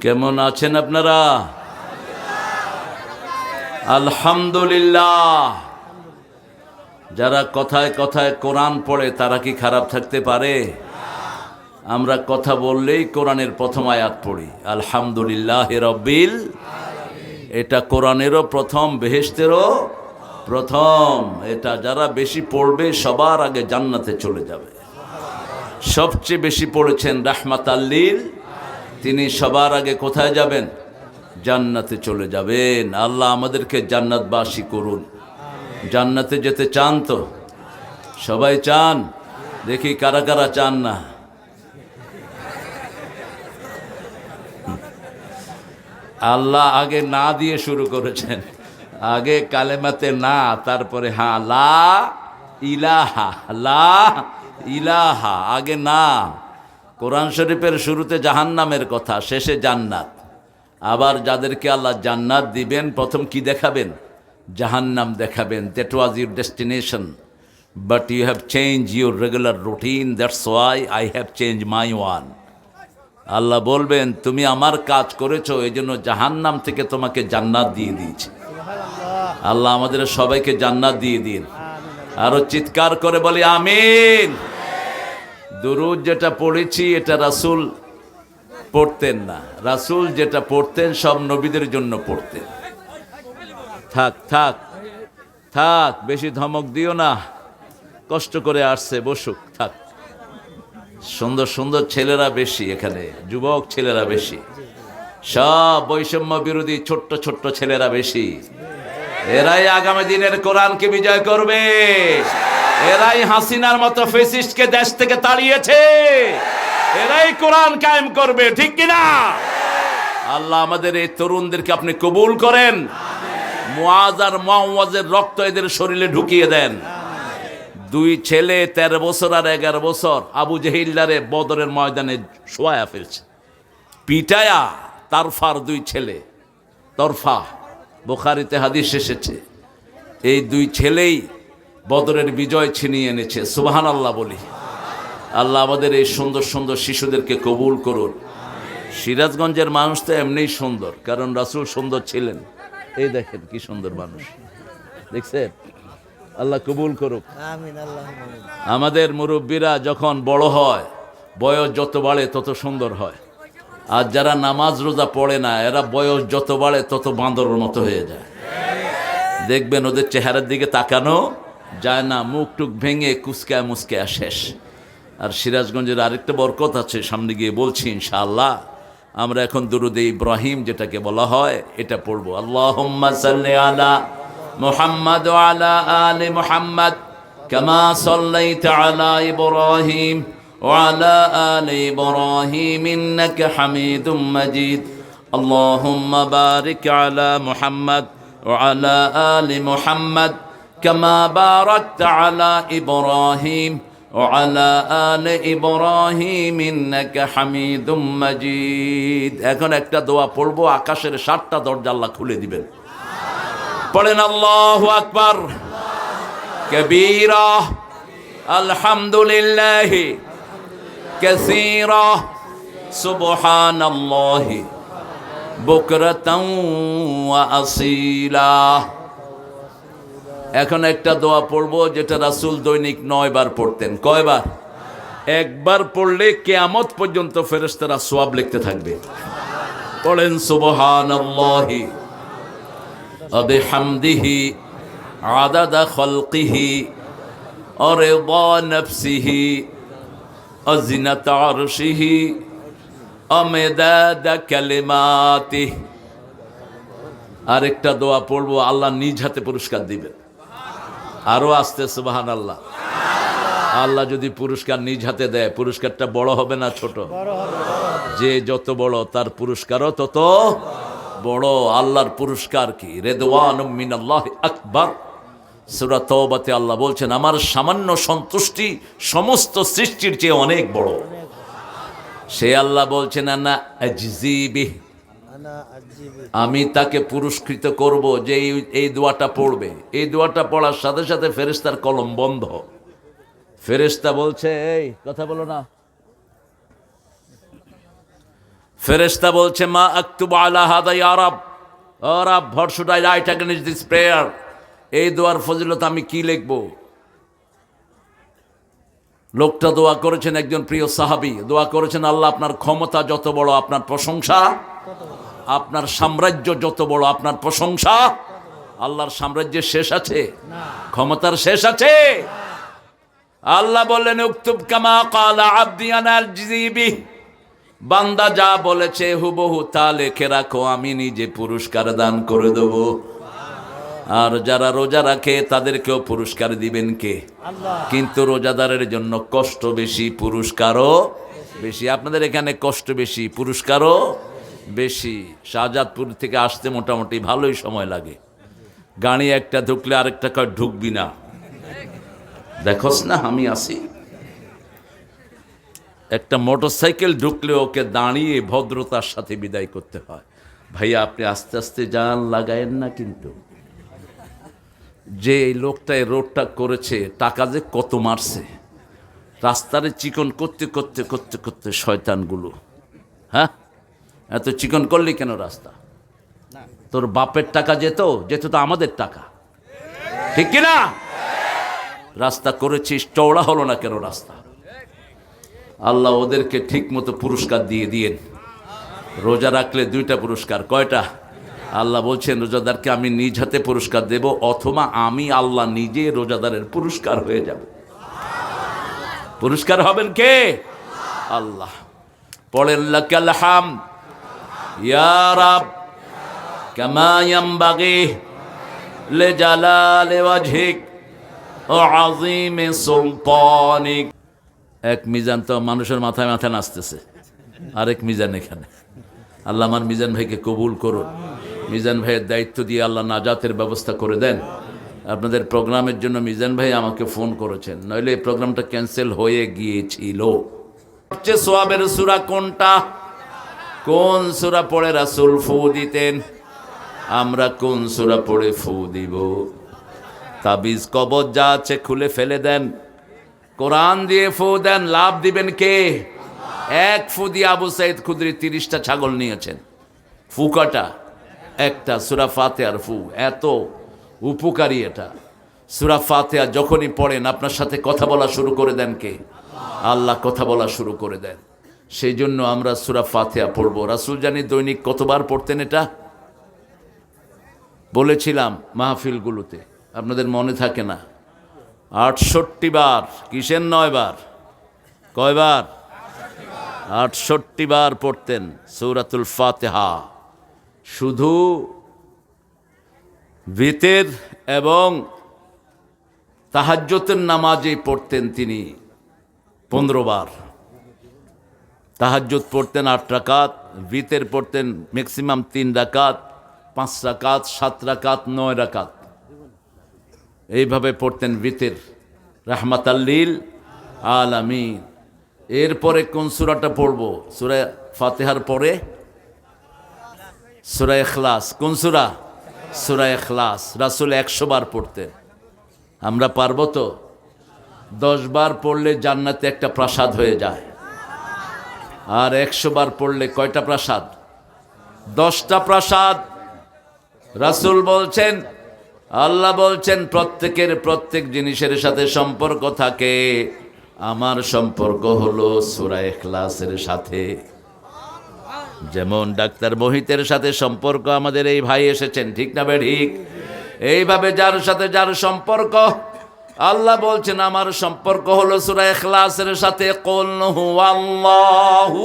কেমন আছেন আপনারা? আলহামদুলিল্লাহ। যারা কথায় কথায় কোরআন পড়ে, তারা কি খারাপ থাকতে পারে? আমরা কথা বললেই কোরআনের প্রথম আয়াত পড়ি। আলহামদুলিল্লাহ রব্বিল এটা কোরআনেরও প্রথম বেহেস্তেরও প্রথম। এটা যারা বেশি পড়বে, সবার আগে জান্নাতে চলে যাবে। সবচেয়ে বেশি পড়েছেন রাহমাত আল্লিল তিনি সবার আগে কোথায় যাবেন? জান্নাতে চলে যাবেন। আল্লাহ আমাদেরকে জান্নাতবাসী করুন। জান্নাতে যেতে চান তো? সবাই চান? দেখি কারা কারা চান না। আল্লাহ আগে না দিয়ে শুরু করেছেন। আগে কালেমাতে না, তারপরে হ্যাঁ লা ইলাহা লা ইলাহা, আগে না। কোরআন শরীফের শুরুতে জাহান্নামের কথা, শেষে জান্নাত। আবার যাদেরকে আল্লাহ জান্নাত দিবেন, প্রথম কি দেখাবেন? জাহান্নাম দেখাবেন। That was your destination but you have change your regular routine that's why I have change my one আল্লাহ বলবেন, তুমি আমার কাজ করেছ এই জন্য জাহান্নাম থেকে তোমাকে জান্নাত দিয়ে দিয়েছে। আল্লাহ আমাদের সবাইকে জান্নাত দিয়ে দিন। আরও চিৎকার করে বলি, আমিন। দুরুদ যেটা পড়েছি, এটা রাসুল পড়তেন না। রাসুল যেটা পড়তেন, সব নবীদের জন্য পড়তেন। থাক থাক থাক, বেশি ধমক দিও না। কষ্ট করে আসছে, বসুক, থাক। সুন্দর সুন্দর ছেলেরা বেশি এখানে, যুবক ছেলেরা বেশি। সব বৈষম্য বিরোধী ছোট্ট ছোট্ট ছেলেরা বেশি। এরাই আগামী দিনের কোরআনকে বিজয় করবে। এরাই হাসিনার মতো ফেসিস্টকে দেশ থেকে তাড়িয়েছে। এরাই কোরআন কায়েম করবে, ঠিক কিনা? আল্লাহ আমাদের এই তরুণদেরকে আপনি কবুল করেন। মুআজ আর রক্ত এদের শরীরে ঢুকিয়ে দেন। দুই ছেলে তেরো বছর আর এগারো বছর আবু জেহিল্লারে বদরের ময়দানে শোয়া ফেলছে পিটায়া তারফার দুই ছেলে, তরফা, বোখারিতে হাদিস এসেছে। এই দুই ছেলেই বদরের বিজয় ছিনিয়ে এনেছে সুবাহান আল্লাহ বলি। আল্লাহ আমাদের এই সুন্দর সুন্দর শিশুদেরকে কবুল করুন। সিরাজগঞ্জের মানুষ তো এমনিই সুন্দর কারণ রাসূল সুন্দর ছিলেন। এই দেখেন কি সুন্দর মানুষ। দেখছেন? আল্লাহ কবুল করুক। আমাদের মুরব্বীরা যখন বড় হয় বয়স যত বাড়ে তত সুন্দর হয়। আর যারা নামাজ রোজা পড়ে না এরা বয়স যত বাড়ে তত বাঁদরের মতো হয়ে যায়। দেখবেন ওদের চেহারার দিকে তাকানো যায় না মুখ টুক ভেঙে কুচকায় মুচকায় শেষ আর সিরাজগঞ্জের আরেকটা বরকত আছে সামনে গিয়ে বলছি ইনশাআল্লাহ আমরা এখন দুরুদে ইব্রাহিম যেটাকে বলা হয় এটা পড়বো আল্লাহ আলা মোহাম্মদ আলা আলে মোহাম্মদ كما صليت على إبراهيم وعلى آل إبراهيم إنك حميد مجيد اللهم بارك على محمد وعلى آل محمد كما باركت على إبراهيم وعلى آل إبراهيم إنك حميد مجيد এখন একটা দোয়া পড়বো আকাশের সাতটা দরজা আল্লাহ খুলে দিবেন পড়েন আল্লাহু আকবার كبيرة الحمد لله كثيرة سبحان الله بكرة وأصيلا এখন একটা দোয়া পড়ব, যেটা রাসুল দৈনিক নয় বার পড়তেন। কয়বার? একবার পড়লে কেয়ামত পর্যন্ত ফেরেস্তারা সোয়াব লিখতে থাকবে। পড়েন সুবহান খলকিহি আরেকটা দোয়া পড়ব, আল্লাহ নিজ হাতে পুরস্কার দিবেন। আরও আসতে সুবাহান আল্লাহ আল্লাহ যদি পুরস্কার নিজ হাতে দেয়, পুরস্কারটা বড় হবে না ছোট? যে যত বড়, তার পুরস্কারও তত বড়। আল্লাহর পুরস্কার কি? রেদওয়ান মিনাল্লাহ আকবার। সুরা তওবাতে আল্লাহ বলছেন, আমার সামান্য সন্তুষ্টি সমস্ত সৃষ্টির চেয়ে অনেক বড়। সে আল্লাহ বলছেন না আমি তাকে পুরস্কৃত করব যে এই দোয়াটা পড়বে। এই দোয়াটা পড়ার সাথে সাথে ফেরেস্তার কলম বন্ধ। ফেরেস্তা বলছে, এই, কথা বলো না। ফেরেস্তা বলছে, মা আক্তুব আলা হাদা ইয়ারাব Arab what I write against this prayer এই দোয়ার ফজিলত আমি কি লিখব? লোকটা দোয়া করেছেন একজন প্রিয় সাহাবী। দোয়া করেছেন, আল্লাহ আপনার ক্ষমতা যত বড়, আপনার প্রশংসা আপনার সাম্রাজ্য যত বড় আপনার প্রশংসা আল্লাহর সাম্রাজ্যের শেষ আছে ক্ষমতার শেষ আছে। আল্লাহ বললেন উক্তুব কামা কালা আব্দিয়ানাল জিবি বান্দা যা বলেছে হুবহু তা লেখে রাখো আমি নিজে পুরস্কার দান করে দেব। আর যারা রোজা রাখে তাদেরকেও পুরস্কার দিবেন কে? কিন্তু রোজাদারের জন্য কষ্ট বেশি পুরস্কারও বেশি। আপনাদের এখানে কষ্ট বেশি পুরস্কারও বেশি শাহজাদপুর থেকে আসতে মোটামুটি ভালোই সময় লাগে। গাড়ি একটা ঢুকলে আরেকটা কয়, ঢুকবি না। দেখোস না, আমি আসি। একটা মোটরসাইকেল ঢুকলে ওকে দাঁড়িয়ে ভদ্রতার সাথে বিদায় করতে হয়। ভাইয়া, আপনি আস্তে আস্তে যান, লাগায়েন না কিন্তু। যে এই লোকটা রোডটা করেছে, টাকা যে কত মারছে। রাস্তারে চিকন করতে করতে করতে করতে শয়তানগুলো। হ্যাঁ? এত চিকন করলি কেন রাস্তা? তোর বাপের টাকা যেত যেত তো আমাদের টাকা। ঠিক কিনা রাস্তা করেছিস, চওড়া হলো না কেন রাস্তা? আল্লাহ ওদেরকে ঠিক মতো পুরস্কার দিয়ে দিয়েন। রোজা রাখলে দুইটা পুরস্কার, কয়টা? আল্লাহ বলছেন, রোজাদারকে আমি নিজ হাতে পুরস্কার দেব, অথবা আমি আল্লাহ নিজে রোজাদারের পুরস্কার হয়ে যাব। পুরস্কার হবেন কে? আল্লাহ। পড়েন লাকাল হাম। রাব, কামা ইয়ামবাগি লিজালালি ওয়াজহিক ওয়া আযীমি সুলতানিক এক মিজান তো মানুষের মাথায় মাথায় নাচতেছে, আরেক মিজান এখানে। আল্লাহ আমার মিজান ভাইকে কবুল করুন। মিজান ভাইয়ের দায়িত্ব দিয়ে আল্লাহ নাজাতের ব্যবস্থা করে দেন। আপনাদের প্রোগ্রামের জন্য মিজান ভাই আমাকে ফোন করেছেন, নইলে এই প্রোগ্রামটা ক্যান্সেল হয়ে গিয়েছিল। সবচেয়ে সোয়াবের সুরা কোনটা? কোন সুরা পড়ে রাসুল ফু দিতেন? আমরা কোন সুরা পড়ে ফু দিব? তাবিজ কবজ যা আছে খুলে ফেলে দেন। কোরআন দিয়ে ফু দেন, লাভ দিবেন কে? এক ফু দিয়ে আবু সাইদ খুদরি তিরিশটা ছাগল নিয়েছেন। ফুকাটা একটা, সুরা ফাতেহার ফু। এত উপকারী এটা। সুরা ফাতেহা যখনই পড়েন, আপনার সাথে কথা বলা শুরু করে দেন কে? আল্লাহ কথা বলা শুরু করে দেন। সেই জন্য আমরা সুরা ফাতেহা পড়ব। রাসুল জানি দৈনিক কতবার পড়তেন এটা? বলেছিলাম মাহফিলগুলোতে। আপনাদের মনে থাকে না? আটষট্টি বার। কিসের নয় বার? কয়বার আটষট্টি বার পড়তেন সৌরাতুল ফাতেহা। শুধু ভিতের এবং তাহাজ্যতের নামাজে পড়তেন তিনি পনেরো বার। তাহাজ্জুদ পড়তেন আট রাকাত, ভিতের পড়তেন ম্যাক্সিমাম তিন রাকাত, পাঁচ রাকাত, সাত রাকাত, নয় রাকাত। এইভাবে পড়তেন ভিতের। রাহমাত আল্লিল আলামিন। এরপরে কোন সুরাটা পড়ব? সুরা ফাতেহার পরে? সুরা এখলাস কোন সুরা? সুরা এখলাস রাসুল একশো বার পড়তেন। আমরা পারব তো? দশ বার পড়লে জান্নাতে একটা প্রাসাদ হয়ে যায়। আর একশো বার পড়লে কয়টা প্রাসাদ? দশটা প্রাসাদ। রাসুল বলছেন, আল্লাহ বলছেন, প্রত্যেকের প্রত্যেক জিনিসের সাথে সম্পর্ক থাকে। আমার সম্পর্ক হলো সুরা এখলাসের সাথে। যেমন ডাক্তার মোহিতের সাথে সম্পর্ক আমাদের এই ভাই এসেছেন, ঠিক না বে ঠিক? এইভাবে যার সাথে যার সম্পর্ক আল্লাহ বলছেন, আমার সম্পর্ক হলো সুরা এখলাসের সাথে। হু আল্লাহু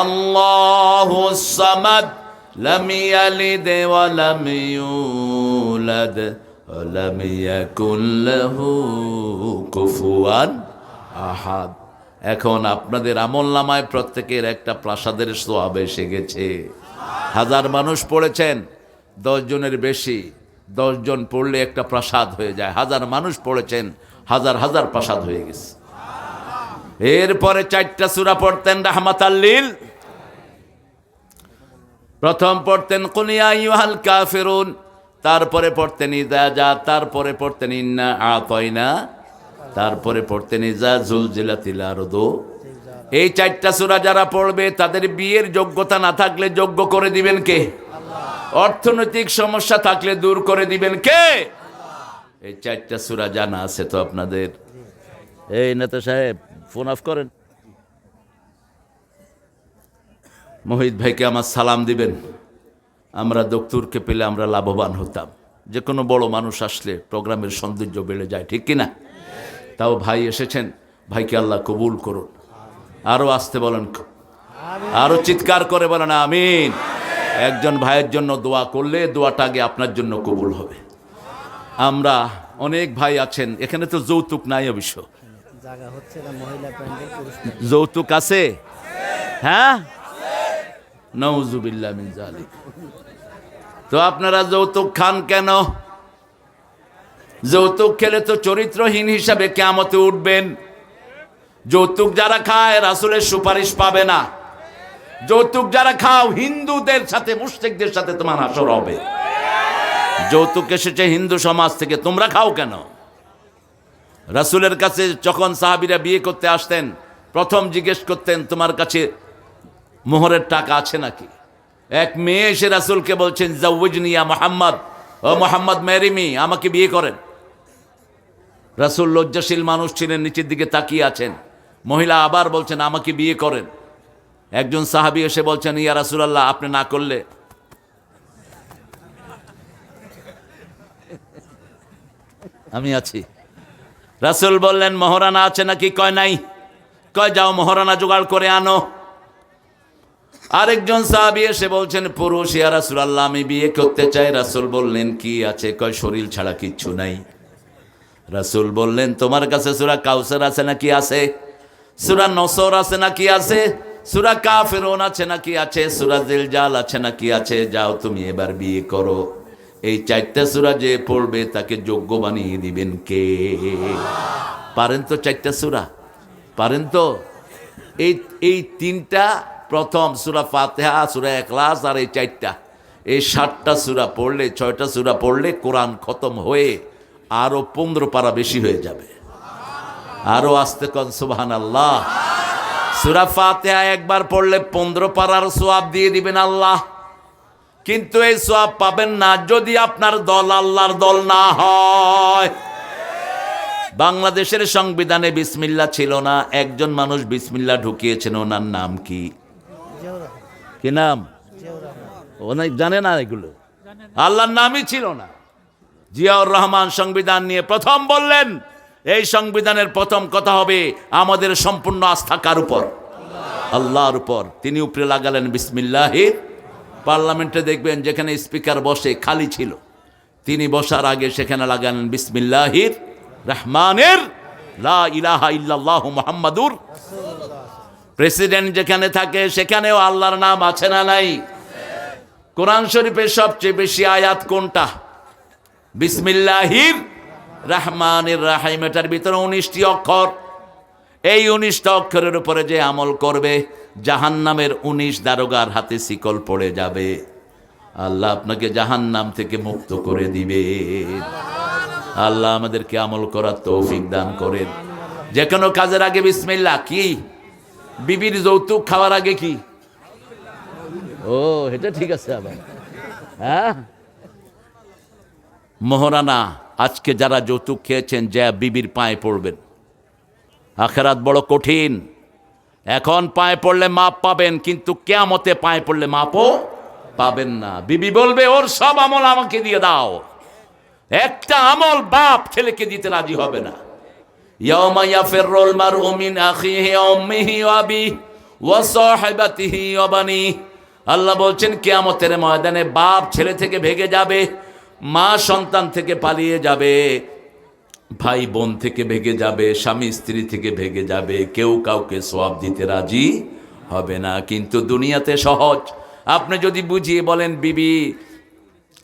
আল্লাহু সামাদ ওয়া লাম ইউলাদ, ওয়া লাম ইয়াকুল লাহু কুফুয়ান আহাদ। এখন আপনাদের আমল নামায় প্রত্যেকের একটা প্রাসাদের সোয়াব এসে গেছে। হাজার মানুষ পড়েছেন, দশ জনের বেশি। দশজন পড়লে একটা প্রাসাদ হয়ে যায়। হাজার মানুষ পড়েছেন, হাজার হাজার প্রাসাদ হয়ে গেছে। এরপরে চারটা সুরা পড়তেন রাহমাত আল্লিল প্রথম পড়তেন কুনিয়া ইউহাল কাফিরুন। তারপরে পড়তেন যা তারপরে পড়তেন, ইন্না আতয়না তারপরে পড়তেন ইজা জুলজিলাতিল আরদু। এই চারটা সূরা যারা পড়বে, তাদের বিয়ের যোগ্যতা না থাকলে যোগ্য করে দিবেন কে? অর্থনৈতিক সমস্যা থাকলে দূর করে দিবেন কে? এই চারটা সুরা জানা আছে তো আপনাদের। এই নেতা সাহেব, ফোন অফ করেন। মোহিত ভাইকে আমার সালাম দিবেন। আমরা দক্তুরকে পেলে আমরা লাভবান হতাম। যে কোনো বড় মানুষ আসলে প্রোগ্রামের সৌন্দর্য বেড়ে যায়, ঠিক কিনা? তাও ভাই এসেছেন, ভাইকে আল্লাহ কবুল করুন। আরও আসতে বলেন। আরও চিৎকার করে বলেন, আমিন। একজন ভাইয়ের জন্য দোয়া করলে দোয়াটা আগে আপনার জন্য কবুল হবে। আমরা অনেক ভাই আছেন, এখানে তো যৌতুক নাই অবশ্য। যৌতুক আছে? হ্যাঁ? নওজুবিল্লাহ মিন জালিক তো আপনারা যৌতুক খান কেন? যৌতুক খেলে তো চরিত্রহীন হিসাবে কেমতে উঠবেন। যৌতুক যারা খায়, রাসুলের সুপারিশ পাবে না। যৌতুক যারা খাও, হিন্দুদের সাথে মুসলিকদের সাথে তোমার আসর হবে। যৌতুক এসেছে হিন্দু সমাজ থেকে, তোমরা খাও কেন? রাসুলের কাছে যখন সাহাবিরা বিয়ে করতে আসতেন, প্রথম জিজ্ঞেস করতেন, তোমার কাছে মোহরের টাকা আছে নাকি? এক মেয়ে এসে রাসুলকে বলছেন জাউজনিয়া মোহাম্মদ, ও মোহাম্মদ মেরিমি আমাকে বিয়ে করেন। রাসুল লজ্জাশীল মানুষ ছিলেন, নিচের দিকে তাকিয়ে আছেন। মহিলা আবার বলছেন, আমাকে বিয়ে করেন। একজন সাহাবি এসে বলছেন, ইয়া রাসুলাল্লাহ, আপনি না করলে? আমি আছি। রাসুল বললেন, মহারানা আছে নাকি? কয় নাই। কয়, যাও মহারানা জোগাড় করে আনো। আরেকজন সাহাবি এসে বলছেন, পুরুষ, ইয়া রাসুল আল্লাহ আমি বিয়ে করতে চাই। রাসুল বললেন, কি আছে? কয়, শরীর ছাড়া কিচ্ছু নাই। রাসুল বললেন, তোমার কাছে সুরা কাউসার আছে নাকি আছে? সুরা নসর আছে নাকি আছে? সুরা কাফেরন আছে নাকি আছে? সুরা দিলজাল আছে নাকি আছে? যাও তুমি এবার বিয়ে করো। এই চারটা সুরা যে পড়বে তাকে যোগ্য বানিয়ে দিবেন কে? পারেন তো চারটা সুরা? পারেন তো? এই এই তিনটা, প্রথম সুরা ফাতেহা, সুরা একলাস আর এই চারটা। এই সাতটা সুরা পড়লে, ছয়টা সুরা পড়লে কোরআন খতম হয়ে আরও পনেরো পারা বেশি হয়ে যাবে। আরও আসতে কন সুবাহান আল্লাহ সুরা ফাতেহা একবার পড়লে পনেরো পারার সোয়াব দিয়ে দিবেন আল্লাহ। কিন্তু এই সোয়াব পাবেন না যদি আপনার দল আল্লাহর দল না হয়। বাংলাদেশের সংবিধানে বিসমিল্লা ছিল না, একজন মানুষ বিসমিল্লা ঢুকিয়েছেন, ওনার নাম কি? কি নাম? অনেক জানে না এগুলো। আল্লাহর নামই ছিল না। জিয়াউর রহমান সংবিধান নিয়ে প্রথম বললেন এই সংবিধানের প্রথম কথা হবে আমাদের সম্পূর্ণ আস্থা কার উপর? আল্লাহর উপর। তিনি উপরে লাগালেন বিসমিল্লাহির পার্লামেন্টে দেখবেন যেখানে স্পিকার বসে খালি ছিল, তিনি বসার আগে সেখানে লাগালেন, বিসমিল্লাহির রহমানের লা ইলাহা ইল্লাল্লাহু মুহাম্মাদুর প্রেসিডেন্ট যেখানে থাকে সেখানেও আল্লাহর নাম আছে না নাই। কোরআন শরীফের সবচেয়ে বেশি আয়াত কোনটা? বিসমিল্লাহির রহমানির রাহিম, এটার ভিতরে উনিশটি অক্ষর। এই উনিশটা অক্ষরের উপরে যে আমল করবে, জাহান্নামের উনিশ দারোগার হাতে শিকল পড়ে যাবে। আল্লাহ আপনাকে জাহান্নাম থেকে মুক্ত করে দিবে। আল্লাহ আমাদেরকে আমল করার তৌফিক দান করেন। যে কোনো কাজের আগে বিসমিল্লাহ, কি? বিবির যৌতুক খাওয়ার আগে কি? ও, এটা ঠিক আছে আবার। হ্যাঁ? মোহরানা, আজকে যারা যৌতুক খেয়েছেন যা বিবির পায়ে পড়বেন। আখেরাত বড় কঠিন। এখন পায়ে পড়লে মাপ পাবেন, কিন্তু কেয়ামতে পায়ে পড়লে মাপও পাবেন না। বিবি বলবে, ওর সব আমল আমাকে দিয়ে দাও। একটা আমল বাপ ছেলেকে দিতে রাজি হবে না। বানিহি। আল্লাহ বলছেন, কিয়ামতের ময়দানে বাপ ছেলে থেকে ভেগে যাবে। মা সন্তান থেকে পালিয়ে যাবে, ভাই বোন থেকে ভেগে যাবে, স্বামী স্ত্রী থেকে ভেগে যাবে, কেউ কাউকে সোয়াব দিতে রাজি হবে না। কিন্তু দুনিয়াতে সহজ। আপনি যদি বুঝিয়ে বলেন, বিবি,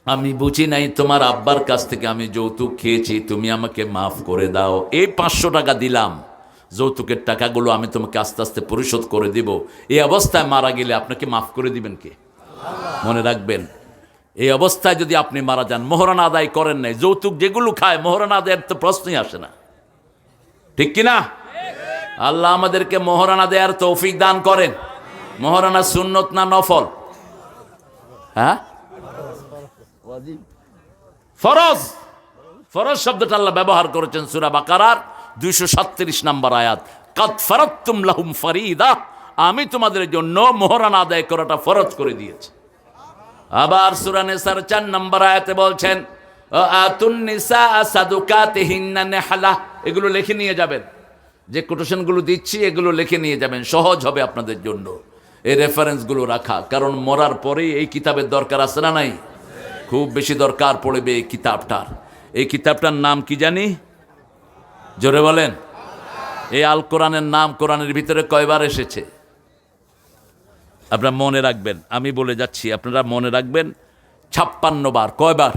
আমি বুঝি নাই, তোমার আব্বার কাছ থেকে আমি যৌতুক খেয়েছি, তুমি আমাকে মাফ করে দাও। এই পাঁচশো টাকা দিলাম। যৌতুকের টাকাগুলো আমি তোমাকে আস্তে আস্তে পরিশোধ করে দিব। এই অবস্থায় মারা গেলে আপনাকে মাফ করে দিবেন কে? মনে রাখবেন। এই অবস্থায় যদি আপনি মারা যান, মোহরানা আদায় করেন নাই, যৌতুক যেগুলো খায়, মোহরানা আদায়ের তো প্রশ্নই আসে না। ঠিক কিনা? আল্লাহ আমাদেরকে মোহরানা দেয়ার তৌফিক দান করেন। মোহরানা সুন্নত না নফল? হ্যাঁ? ফরজ। ফরজ শব্দটা আল্লাহ ব্যবহার করেছেন সুরা বাকারার দুইশো সাতত্রিশ নম্বর আয়াত। কাদ ফারাত্তুম লাহুম ফারিদা আমি তোমাদের জন্য মোহরানা আদায় করাটা ফরজ করে দিয়েছি। আবার সুরানে সার চার নম্বর আয়াতে বলছেন এগুলো লিখে নিয়ে যাবেন। যে কোটেশনগুলো দিচ্ছি, এগুলো লিখে নিয়ে যাবেন। সহজ হবে আপনাদের জন্য। এই রেফারেন্সগুলো রাখা। কারণ মরার পরেই এই কিতাবের দরকার আছে না নাই? খুব বেশি দরকার পড়বে এই কিতাবটার। এই কিতাবটার নাম কি জানি? জোরে বলেন। এই আল কোরআনের নাম কোরআনের ভিতরে কয়বার এসেছে? আপনারা মনে রাখবেন, আমি বলে যাচ্ছি, আপনারা মনে রাখবেন, ছাপ্পান্ন বার কয়বার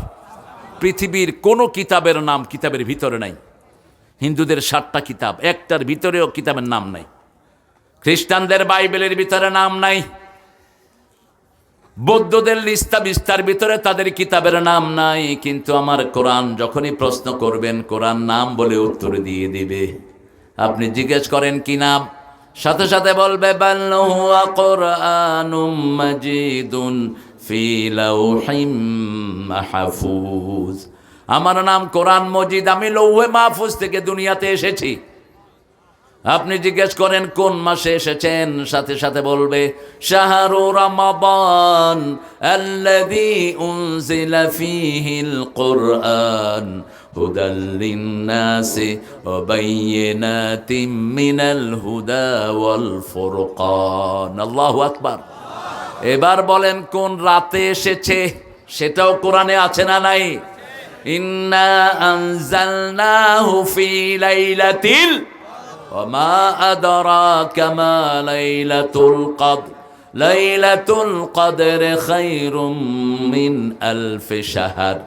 পৃথিবীর কোনো কিতাবের নাম কিতাবের ভিতরে নাই। হিন্দুদের ষাটটা কিতাব, একটার ভিতরেও কিতাবের নাম নাই। খ্রিস্টানদের বাইবেলের ভিতরে নাম নাই। বৌদ্ধদের লিস্তা বিস্তার ভিতরে তাদের কিতাবের নাম নাই, কিন্তু আমার কোরআন যখনই প্রশ্ন করবেন, কোরআন নাম বলে উত্তর দিয়ে দিবে। আপনি জিজ্ঞেস করেন, কি নাম? সাথে সাথে বলবে আমার নাম কোরআন মজিদ, আমি লৌহে মাহফুজ থেকে দুনিয়াতে এসেছি। আপনি জিজ্ঞেস করেন, কোন মাসে এসেছেন? সাথে সাথে বলবে, শাহরু কুরআন। হুদাল লিন-নাসি ওয়া বায়্যিনাতিম মিনাল হুদা ওয়াল ফুরকান আল্লাহু আকবার এবার বলেন কোন রাতে এসেছে সেটাও কোরআনে আছে না নাই ইন্না আনজালনাহু ফি লাইলাতিল وما أدراك ما ليلة القدر লাইলাতুল কদর খায়রুম মিন আলফ শাহর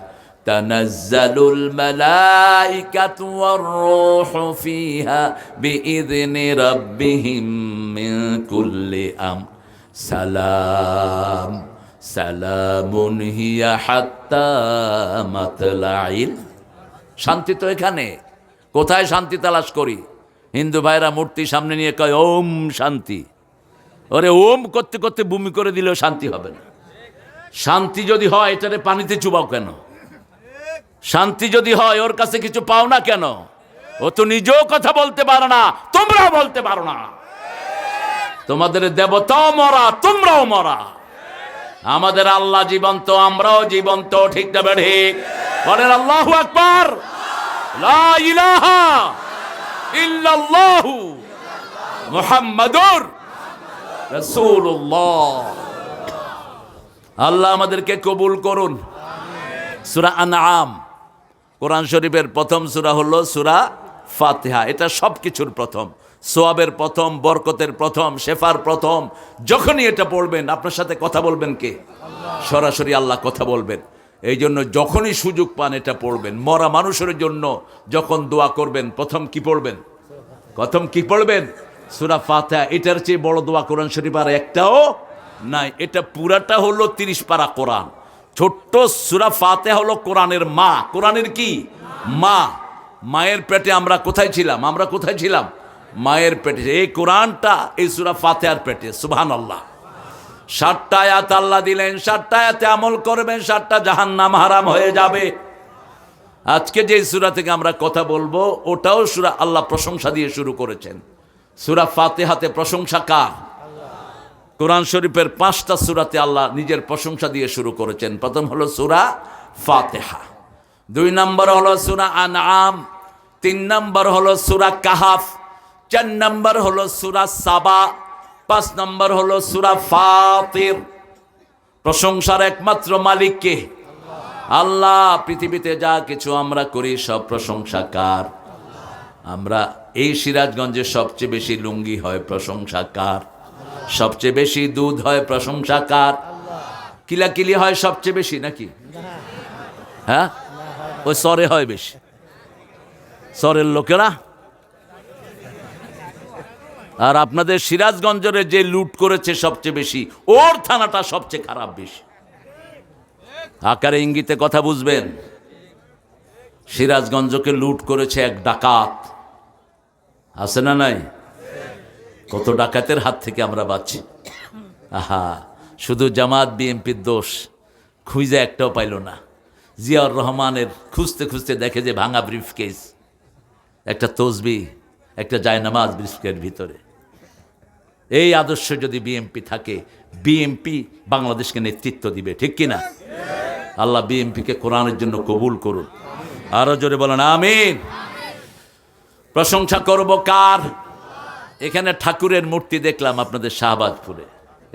تنزل الملائكة والروح فيها بإذن ربهم من كل أمر سلام سلام هي حتى مطلع শান্তি তো এখানে কোথায় শান্তি তালাশ করি হিন্দু ভাইরা মূর্তি সামনে নিয়ে কয় ওম শান্তি ওরে ওম করতে করতে বমি করে দিলেও শান্তি হবে না শান্তি যদি হয় এটারে পানিতে চুবাও কেন শান্তি যদি হয়, ওর কাছে কিছু পাও না কেন? ও তো নিজেও কথা বলতে পারো না, তোমরাও বলতে পারো না। তোমাদের দেবতাও মরা, তোমরাও মরা। আমাদের আল্লাহ জীবন্ত, আমরাও জীবন্ত, ঠিক না ঠিক বলেন, আল্লাহ আকবার। ইল্লাল্লাহু আল্লাহ আমাদেরকে কবুল করুন। সুরা আনআম। কোরআন শরীফের প্রথম সুরা হলো সুরা ফাতিহা। এটা সব কিছুর প্রথম। সোয়াবের প্রথম, বরকতের প্রথম, শেফার প্রথম। যখনই এটা পড়বেন, আপনার সাথে কথা বলবেন কে? সরাসরি আল্লাহ কথা বলবেন। এই জন্য যখনই সুযোগ পান এটা পড়বেন। মরা মানুষের জন্য যখন দোয়া করবেন, প্রথম কি পড়বেন? প্রথম কি পড়বেন? সুরা ফাতিহা। এটার চেয়ে বড় দোয়া কোরআন শরীফ আর একটাও নাই। এটা পুরাটা হলো তিরিশ পারা কোরআন। ছোট্ট সুরা ফাতে হলো কোরআনের মা। কোরআনের কি? মা। মায়ের পেটে আমরা কোথায় ছিলাম? আমরা কোথায় ছিলাম? মায়ের পেটে। এই কোরআনটা এই সুরা ফাতেহার পেটে সুবহান আল্লাহ ষাটটা আয়াত আল্লাহ দিলেন ষাটটা আয়াতে আমল করবেন ষাটটা জাহান্নাম হারাম হয়ে যাবে। আজকে যে সুরা থেকে আমরা কথা বলব, ওটাও সুরা আল্লাহ প্রশংসা দিয়ে শুরু করেছেন। সুরা ফাতেহাতে প্রশংসা কার? কোরআন শরীফের পাঁচটা সুরাতে আল্লাহ নিজের প্রশংসা দিয়ে শুরু করেছেন। প্রথম হলো সুরা ফাতেহা। দুই নম্বর হলো সুরা আনআম। তিন নম্বর হলো সুরা কাহাফ। চার নম্বর হলো সুরা সাবা। পাঁচ নম্বর হলো সুরা ফাতির। প্রশংসার একমাত্র মালিককে আল্লাহ। পৃথিবীতে যা কিছু আমরা করি, সব প্রশংসা কার আমরা এই সিরাজগঞ্জে সবচেয়ে বেশি লুঙ্গি হয় প্রশংসা কার সবচেয়ে বেশি দুধ হয় প্রশংসা কার? কিলাকিলি হয় সবচেয়ে বেশি নাকি? হ্যাঁ? ওই সরে হয় বেশি। সরের লোকেরা? আর আপনাদের সিরাজগঞ্জের যে লুট করেছে সবচেয়ে বেশি, ওর থানাটা সবচেয়ে খারাপ বেশি। আকারে ইঙ্গিতে কথা বুঝবেন। সিরাজগঞ্জকে লুট করেছে এক ডাকাত। আছে না নাই? কত ডাকাতের হাত থেকে আমরা বাঁচি আহা, শুধু জামাত বিএনপির দোষ, খুঁজে একটাও পাইল না। জিয়াউর রহমানের খুঁজতে খুঁজতে দেখে যে ভাঙা ব্রিফকেস, একটা তসবি, একটা জায়নামাজ ব্রিফকের ভিতরে। এই আদর্শ যদি বিএমপি থাকে বিএমপি বাংলাদেশকে নেতৃত্ব দিবে, ঠিক কিনা? আল্লাহ বিএমপিকে কোরআনের জন্য কবুল করুন আরও জোরে বলেন, আমিন। প্রশংসা করব কার? এখানে ঠাকুরের মূর্তি দেখলাম আপনাদের শাহবাজপুরে।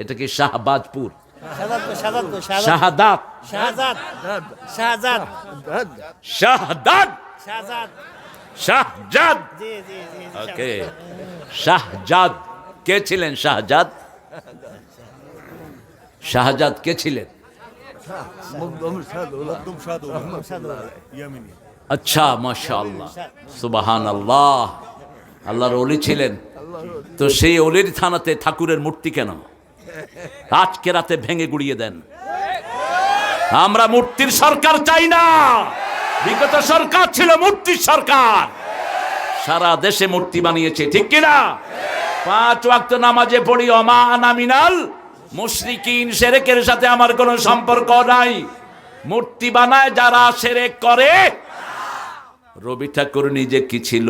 এটা কি শাহবাজপুর? শাহাদাত। শাহজাদ শাহজাদ। ওকে। শাহজাদ। কে ছিলেন শাহজাদ? শাহজাদ কে ছিলেন? আচ্ছা মাশা আল্লাহ সুবাহান আল্লাহ আল্লাহর অলি ছিলেন। তো সেই অলির থানাতে ঠাকুরের মূর্তি কেন? আজকে রাতে ভেঙে গুড়িয়ে দেন। আমরা মূর্তির সরকার চাই না। বিগত সরকার ছিল মূর্তির সরকার। সারা দেশে মূর্তি বানিয়েছে, ঠিক কিনা? পাঁচ ওয়াক্ত নামাজে পড়ি, অমা আনামিনাল মুশরিকিন, সেরেকের সাথে আমার কোনো সম্পর্ক নাই। মূর্তি বানায়, যারা সেরেক করে, রবি ঠাকুর নিজে কি ছিল?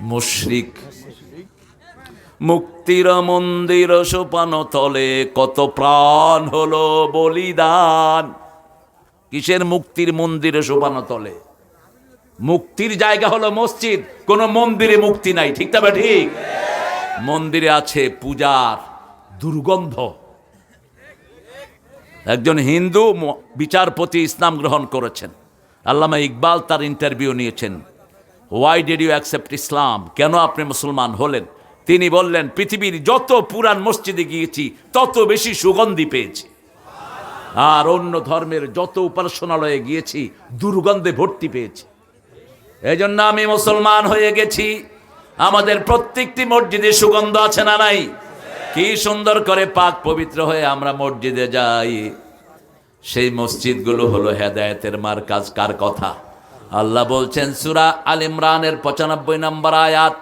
মুশরিক। মুক্তির মন্দির সোপান তলে কত প্রাণ হলো বলিদান। কিসের মুক্তির মন্দিরে সোপানো তলে? মুক্তির জায়গা হলো মসজিদ, কোন মন্দিরে মুক্তি নাই, ঠিক তবে ঠিক? মন্দিরে আছে পূজার দুর্গন্ধ। একজন হিন্দু বিচারপতি ইসলাম গ্রহণ করেছেন। আল্লামা ইকবাল তার ইন্টারভিউ নিয়েছেন। Why did you accept Islam কেন আপনি মুসলমান হলেন? তিনি বললেন, পৃথিবীর যত পুরান মসজিদে গিয়েছি, তত বেশি সুগন্ধি পেয়েছি। আর অন্য ধর্মের যত উপাসনালয়ে গিয়েছি, দুর্গন্ধে ভর্তি পেয়েছি। এই জন্য আমি মুসলমান হয়ে গেছি। আমাদের প্রত্যেকটি মসজিদে সুগন্ধ আছে না নাই? কি সুন্দর করে পাক পবিত্র হয়ে আমরা মসজিদে যাই। সেই মসজিদগুলো হলো হেদায়েতের মার কাজ কার কথা? আল্লাহ বলছেন সুরা আল ইমরানের পঁচানব্বই নম্বর আয়াত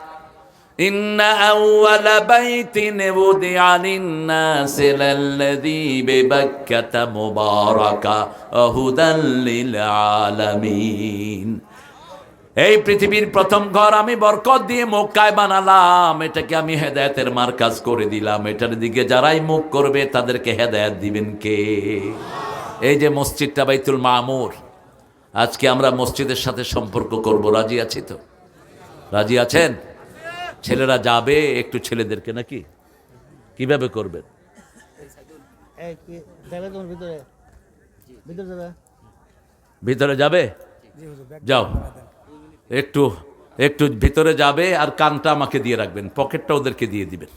إن أول بيت وضع للناس للذي ببكة مباركا وهدى للعالمين এই পৃথিবীর প্রথম ঘর আমি বরকত দিয়ে মক্কায় বানালাম এটাকে আমি হেদায়েতের মার্কাজ করে দিলাম এটার দিকে যারাই মুখ করবে তাদেরকে হেদায়েত দিবেন কে এই যে মসজিদটা বাইতুল মামুর আজকে আমরা মসজিদের সাথে সম্পর্ক করব। রাজি আছি তো? রাজি আছেন? ছেলেরা যাবে একটু ছেলেদেরকে নাকি? কীভাবে করবেন? ভিতরে? যাবে? যাও। একটু একটু ভিতরে যাবে আর কানটা আমাকে দিয়ে রাখবেন পকেটটা ওদেরকে দিয়ে দিবেন।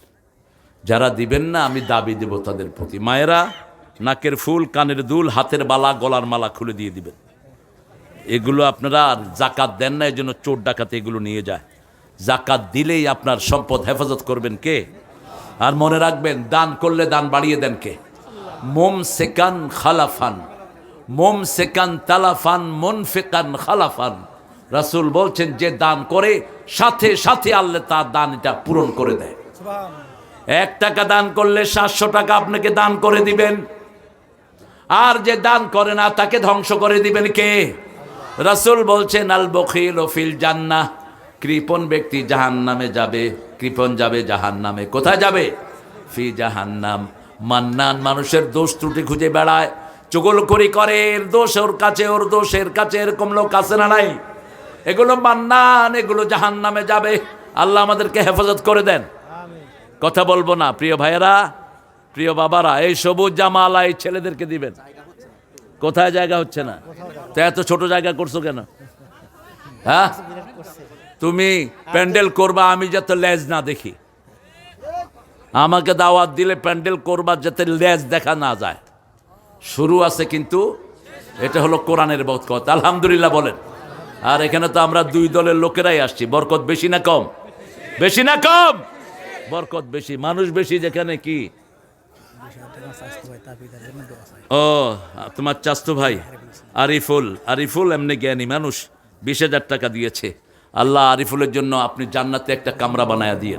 যারা দিবেন না আমি দাবি দেব তাদের প্রতি। মায়েরা নাকের ফুল কানের দুল হাতের বালা গলার মালা খুলে দিয়ে দিবেন। এগুলো আপনারা আর জাকাত দেন না এই জন্য চোর ডাকাতে এগুলো নিয়ে যায়। জাকাত দিলেই আপনার সম্পদ হেফাজত করবেন কে? আর মনে রাখবেন, দান করলে দান বাড়িয়ে দেন কে? মোম সেকান খালাফান, মোম সেকান তালাফান মন ফেকান খালাফান। রাসুল বলছেন, যে দান করে, সাথে সাথে আল্লাহ তার দান এটা পূরণ করে দেয়। এক টাকা দান করলে সাতশো টাকা আপনাকে দান করে দিবেন। আর যে দান করে না, তাকে ধ্বংস করে দিবেন কে? রাসুল বলছেন আল বখিল ও ফিল জান্না কৃপন ব্যক্তি জাহান নামে যাবে কৃপন যাবে জাহান নামে কোথায় যাবে? ফি জাহান্নাম। মান্নান মানুষের দোষ ত্রুটি খুঁজে বেড়ায়। চুগলখড়ি করে এর দোষ ওর কাছে ওর দোষ এর কাছে এরকম লোক আছে না নাই? এগুলো মান্নান এগুলো জাহান নামে যাবে। আল্লাহ আমাদেরকে হেফাজত করে দেন। কথা বলব না। প্রিয় ভাইয়েরা প্রিয় বাবারা এই সবুজ জামালা এই ছেলেদেরকে দিবেন। কোথায় জায়গা হচ্ছে না? তো এত ছোট জায়গা করছ কেন? হ্যাঁ? তুমি প্যান্ডেল করবা, আমি যাতে লেজ না দেখি। আমাকে দাওয়াত দিলে প্যান্ডেল করবা যাতে লেজ দেখা না যায়। শুরু আছে কিন্তু, এটা হলো কোরআনের কথা আলহামদুলিল্লাহ বলেন। আর এখানে তো আমরা দুই দলের লোকেরাই আসছি। বরকত বেশি না কম? বেশি না কম? বরকত বেশি। মানুষ বেশি যেখানে কি? ও তোমার চাস্তু ভাই আরিফুল আরিফুল এমনি জ্ঞানী মানুষ বিশ হাজার টাকা দিয়েছে। আল্লাহ আরিফুলের জন্য আপনি জান্নাতে একটা কামরা বানায়া দিয়ে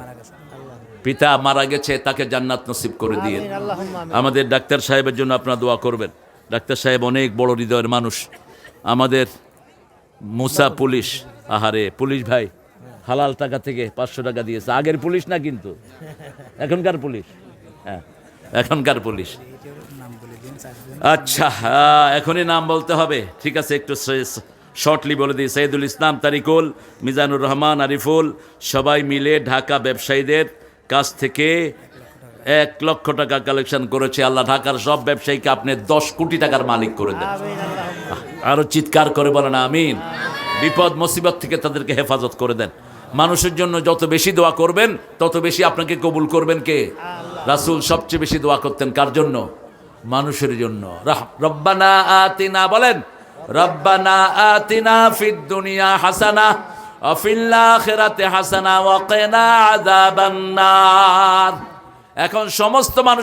পিতা মারা গেছে তাকে জান্নাত নসিব করে দিয়ে আমাদের ডাক্তার সাহেবের জন্য আপনারা দোয়া করবেন। ডাক্তার সাহেব অনেক বড় হৃদয়ের মানুষ। আমাদের মুসা পুলিশ আহারে পুলিশ ভাই হালাল টাকা থেকে পাঁচশো টাকা দিয়েছে। আগের পুলিশ না কিন্তু? এখনকার পুলিশ? হ্যাঁ। এখনকার পুলিশ। আচ্ছা এখনই নাম বলতে হবে। ঠিক আছে, একটু শর্টলি বলে দিই। সৈয়দুল ইসলাম তারিকুল, মিজানুর রহমান, আরিফুল, সবাই মিলে ঢাকা ব্যবসায়ীদের কাছ থেকে এক লক্ষ টাকা কালেকশন করেছে। আল্লাহ ঢাকার সব ব্যবসায়ীকে আপনি দশ কোটি টাকার মালিক করে দেন। আরও চিৎকার করে বলেন, আমিন। বিপদ, মুসিবত থেকে তাদেরকে হেফাজত করে দেন। মানুষের জন্য যত বেশি দোয়া করবেন, তত বেশি আপনাকে কবুল করবেন কে? রাসূল সবচেয়ে বেশি দোয়া করতেন কার জন্য? মানুষের জন্য। রব্বানা আতিনা, বলেন, রব্বানা আতিনা ফিদ দুনিয়া হাসানা হাসানা এখন সমস্ত মানুষ